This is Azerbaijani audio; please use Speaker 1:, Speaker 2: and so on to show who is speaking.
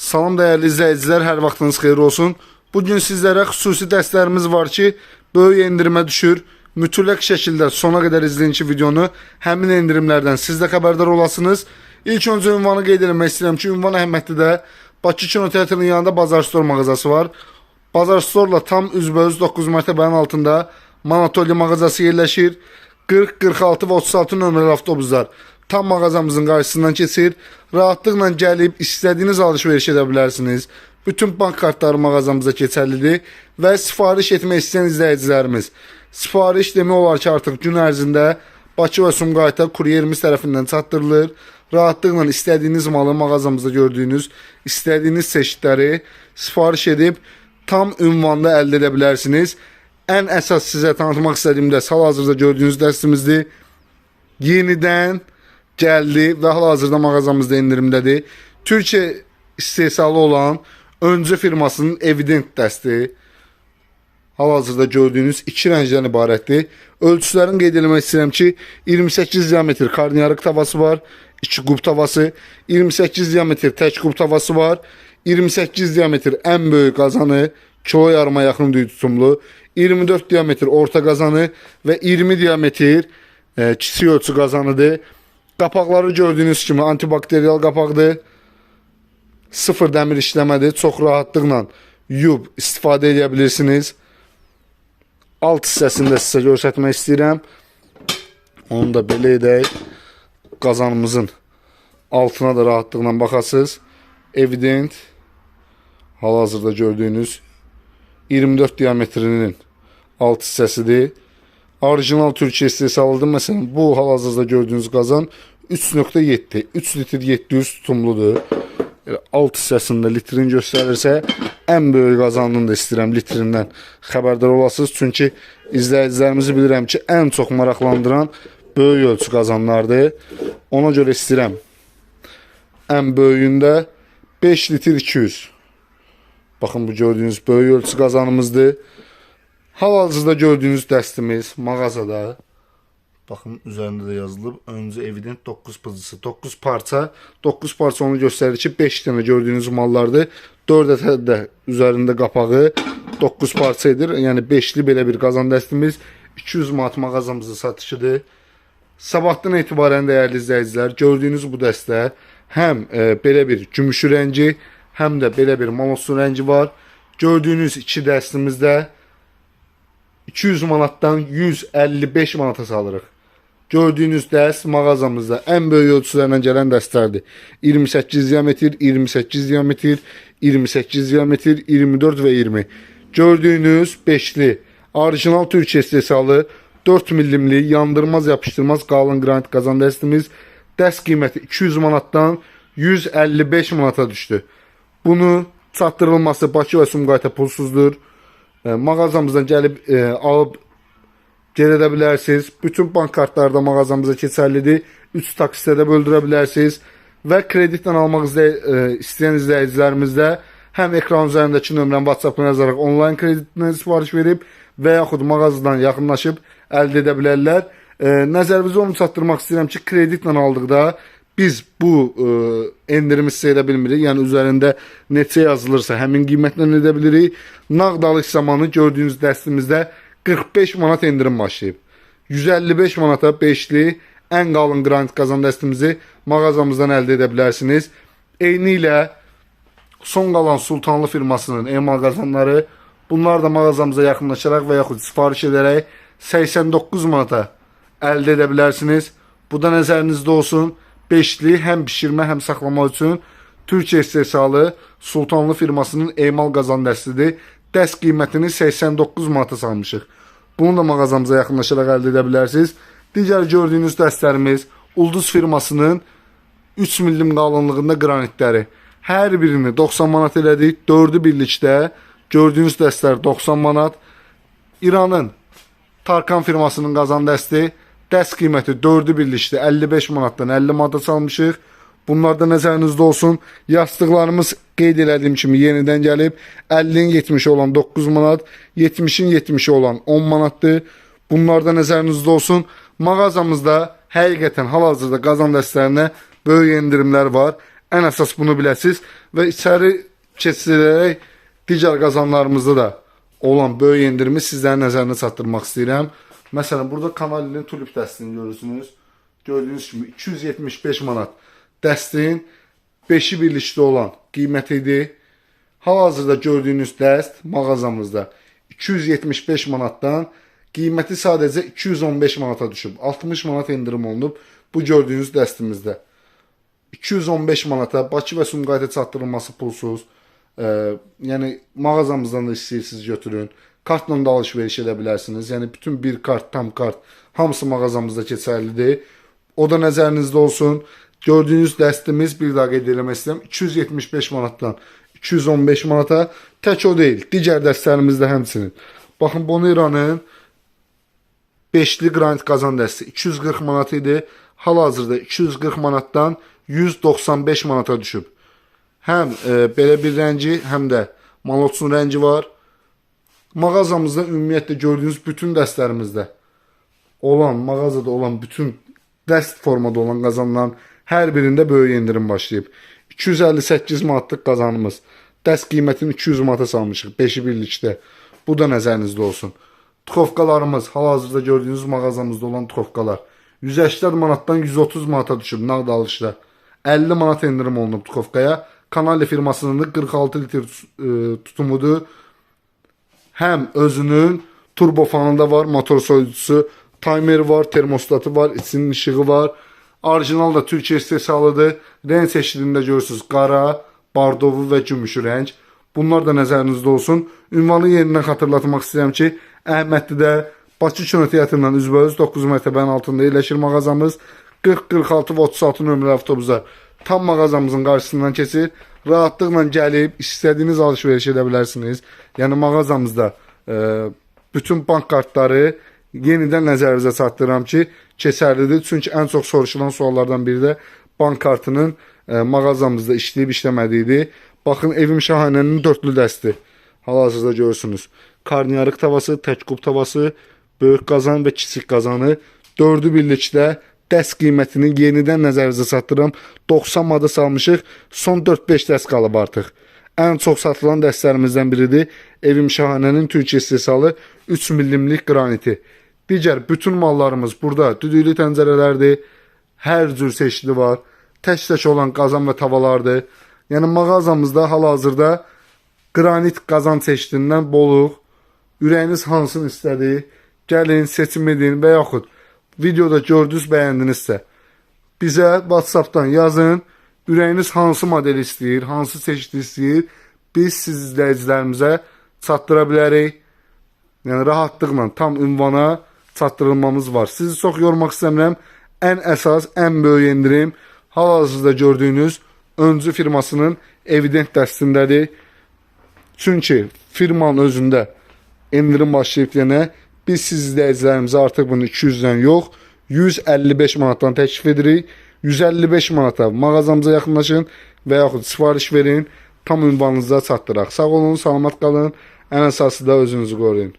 Speaker 1: Salam dəyərli izləyicilər, hər vaxtınız xeyir olsun. Bu gün sizlərə xüsusi dərslərimiz var ki, böyük endirimə düşür. Mütləq şəkildə sona qədər izləyin ki, videonu həmin endirimlərdən siz də xəbərdar olasınız. İlk öncə ünvanı qeyd etmək istəyirəm ki, ünvan Əhmədlidə Bakı Kino Teatrının yanında Bazar Store mağazası var. Bazar Store-la tam üzbəüz 9 mərtəbənin altında Manatoli mağazası yerləşir. 40, 46 və 36 nömrəli avtobuslar tam mağazamızın qarşısından keçir. Rahatlıqla gəlib istədiyiniz alış-veriş edə bilərsiniz. Bütün bank kartları mağazamıza keçərlidir və sifariş etmək istəyən izləyicilərimiz sifariş demək olar ki, artıq gün ərzində Bakı və Sumqayıta kuryerimiz tərəfindən çatdırılır. Rahatlıqla istədiyiniz malı mağazamızda gördüyünüz, istədiyiniz çeşidləri sifariş edib tam ünvanda əldə edə bilərsiniz. Ən əsas sizə tanıtmaq istədiyim dərs hal-hazırda gördüyünüz dərsimizdir. Yenidən gəldi və hal-hazırda mağazamızda endirimdədir. Türkiyə istehsalı olan öncü firmasının Evident dəsti hal-hazırda gördüyünüz iki rəngdən ibarətdir. Ölçülərini qeyd etmək istəyirəm ki, 28 diametr karnıyarıq tavası var, 2 qub tavası, 28 diametr tək qub tavası var, 28 diametr ən böyük qazanı, kilo yarıma yaxın düyü tutumlu, 24 diametr orta qazanı və 20 diametr e, kiçik ölçü qazanıdır. Qapaqları gördüyünüz kimi antibakteriyal qapaqdır. Sıfır dəmir işləmədir. Çox rahatlıqla yuyub istifadə edə bilirsiniz. Alt hissəsində sizə göstərmək istəyirəm. Onu da belə edək. Qazanımızın altına da rahatlıqla baxasınız. Evident hal-hazırda gördüyünüz 24 diametrinin alt hissəsidir. Orijinal Türkiyə istehsalıdır. Məsələn, bu hal-hazırda gördüyünüz qazan 3.7, 3 litr 700 tutumludur. Alt hissəsində litrin göstərirsə, ən böyük qazanını da istəyirəm litrindən xəbərdar olasınız. Çünki izləyicilərimizi bilirəm ki, ən çox maraqlandıran böyük ölçü qazanlardır. Ona görə istəyirəm ən böyüyündə 5 litr 200. Baxın bu gördüyünüz böyük ölçü qazanımızdır. Hal-hazırda gördüyünüz dəstimiz mağazada. Baxın üzərində də yazılıb. Öncə evident 9 pızısı. 9 parça. 9 parça onu göstərir ki, 5 dənə gördüyünüz mallardır. 4 ətə də üzərində qapağı 9 parça edir. Yəni 5-li belə bir qazan dəstimiz 200 manat mağazamızın satışıdır. Sabahdan etibarən dəyərli izləyicilər, gördüyünüz bu dəstə həm e, belə bir gümüşü rəngi, həm də belə bir malosu rəngi var. Gördüyünüz iki dəstimizdə 200 manatdan 155 manata salırıq. Gördüyünüz dəst mağazamızda ən böyük ölçülərlə gələn dəstlərdir. 28 diametr, 28 diametr, 28 diametr, 24 və 20. Gördüyünüz 5-li orijinal Türkiyə istehsalı 4 millimli yandırmaz yapışdırmaz qalın qranit qazan dəstimiz dəst qiyməti 200 manatdan 155 manata düşdü. Bunu çatdırılması Bakı və Sumqayıta pulsuzdur. E, mağazamızdan gəlib e, alıb geri edə bilərsiniz. Bütün bank kartları da mağazamıza keçərlidir. 3 taksitə də böldürə bilərsiniz. Və kreditlə almaq e, istəyən izləyicilərimiz də həm ekran üzərindəki nömrəni WhatsApp-dan yazaraq onlayn kreditlə sifariş verib və yaxud mağazadan yaxınlaşıb əldə edə bilərlər. E, nəzərinizə onu çatdırmaq istəyirəm ki, kreditlə aldıqda biz bu e, endirimi sizə edə bilmirik. Yəni üzərində neçə yazılırsa həmin qiymətlə edə bilirik. Nağd alış zamanı gördüyünüz dəstimizdə 45 manat endirim başlayıb. 155 manata 5-li ən qalın qranit qazan dəstimizi mağazamızdan əldə edə bilərsiniz. Eyni ilə son qalan Sultanlı firmasının emal qazanları bunlar da mağazamıza yaxınlaşaraq və yaxud sifariş edərək 89 manata əldə edə bilərsiniz. Bu da nəzərinizdə olsun. Beşli həm bişirmə, həm saxlama üçün Türkiyə istehsalı Sultanlı firmasının emal qazan dəstidir. Dəst qiymətini 89 manata salmışıq. Bunu da mağazamıza yaxınlaşaraq əldə edə bilərsiniz. Digər gördüyünüz dəstlərimiz Ulduz firmasının 3 millim qalınlığında qranitləri. Hər birini 90 manat elədik. 4-ü birlikdə gördüyünüz dəstlər 90 manat. İranın Tarkan firmasının qazan dəsti dəst qiyməti 4-ü birlikdə 55 manatdan 50 manata salmışıq. Bunlar da nəzərinizdə olsun. Yastıqlarımız qeyd elədiyim kimi yenidən gəlib 50-in 70-i olan 9 manat, 70-in 70-i olan 10 manatdır. Bunlar da nəzərinizdə olsun. Mağazamızda həqiqətən hal-hazırda qazan dəstlərinə böyük endirimlər var. Ən əsas bunu biləsiniz və içəri keçirərək digər qazanlarımızda da olan böyük endirimi sizlərin nəzərinə çatdırmaq istəyirəm. Məsələn, burada Kanalinin tulip dəstini görürsünüz. Gördüyünüz kimi 275 manat dəstin 5-i birlikdə olan qiyməti idi. Hal-hazırda gördüyünüz dəst mağazamızda 275 manatdan qiyməti sadəcə 215 manata düşüb. 60 manat endirim olunub bu gördüyünüz dəstimizdə. 215 manata Bakı və Sumqayıta çatdırılması pulsuz. E, yəni mağazamızdan da istəyirsiniz götürün. Kartla da alış-veriş edə bilərsiniz. Yəni bütün bir kart, tam kart hamısı mağazamızda keçərlidir. O da nəzərinizdə olsun. Gördüyünüz dəstimiz bir daha qeyd eləmək istəyirəm 275 manatdan 215 manata tək o deyil. Digər dəstlərimiz də həmçinin. Baxın Boniranın 5'li granit qazan dəsti 240 manat idi. Hal-hazırda 240 manatdan 195 manata düşüb. Həm e, belə bir rəngi, həm də malotsun rəngi var. Mağazamızda ümumiyyətlə gördüyünüz bütün dəstlərimizdə olan, mağazada olan bütün dəst formada olan qazanların hər birində böyük endirim başlayıb. 258 manatlıq qazanımız. Dəst qiymətini 200 manata salmışıq 5-i birlikdə. Bu da nəzərinizdə olsun. Tuxovkalarımız hal-hazırda gördüyünüz mağazamızda olan tuxovkalar 180 manatdan 130 manata düşüb nağd alışda. 50 manat endirim olunub tuxovkaya. Kanalya firmasının da 46 litr e, tutumudur. Həm özünün turbofanında var, motor soyucusu, timeri var, termostatı var, içinin işığı var. Orijinal da Türkiyə istehsalıdır. Rəng seçilində görürsüz qara, bardovu və gümüşü rəng. Bunlar da nəzərinizdə olsun. Ünvanı yenidən xatırlatmaq istəyirəm ki, Əhmədlidə Bakı Kino Teatrından üzbəüz 9 mərtəbənin altında yerləşir mağazamız. 40, 46 və 36 nömrəli avtobuslar tam mağazamızın qarşısından keçir. Rahatlıqla gəlib istədiyiniz alış-veriş edə bilərsiniz. Yəni mağazamızda e, bütün bank kartları yenidən nəzərinizə çatdırıram ki, keçərlidir. Çünki ən çox soruşulan suallardan biri də bank kartının e, mağazamızda işləyib işləmədiyidir. Baxın evim şahanənin dörtlü dəsti. Hal-hazırda görürsünüz. Karnıyarıq tavası, təkqub tavası, böyük qazan və kiçik qazanı dördü birlikdə dəst qiymətini yenidən nəzərinizə çatdırıram. 90 manata salmışıq. Son 4-5 dəst qalıb artıq. Ən çox satılan dəstlərimizdən biridir. Evim Şahanənin Türkiyə istehsalı 3 millimlik qraniti. Digər bütün mallarımız burada düdüklü təncərələrdir. Hər cür seçili var. Tək-tək olan qazan və tavalardır. Yəni mağazamızda hal-hazırda qranit qazan çeşidindən boluq. Ürəyiniz hansını istədi? Gəlin, seçim edin və yaxud videoda gördünüz, bəyəndinizsə bizə WhatsApp-dan yazın. Ürəyiniz hansı model istəyir, hansı çeşid istəyir? Biz siz izləyicilərimizə çatdıra bilərik. Yəni rahatlıqla tam ünvana çatdırılmamız var. Sizi çox yormaq istəmirəm. Ən əsas, ən böyük endirim hal-hazırda gördüyünüz öncü firmasının evident dəstindədir. Çünki firmanın özündə endirim başlayıb yenə biz siz izləyicilərimizə artıq bunu 200-dən yox, 155 manatdan təklif edirik. 155 manata mağazamıza yaxınlaşın və yaxud sifariş verin, tam ünvanınıza çatdıraq. Sağ olun, salamat qalın. Ən əsası da özünüzü qoruyun.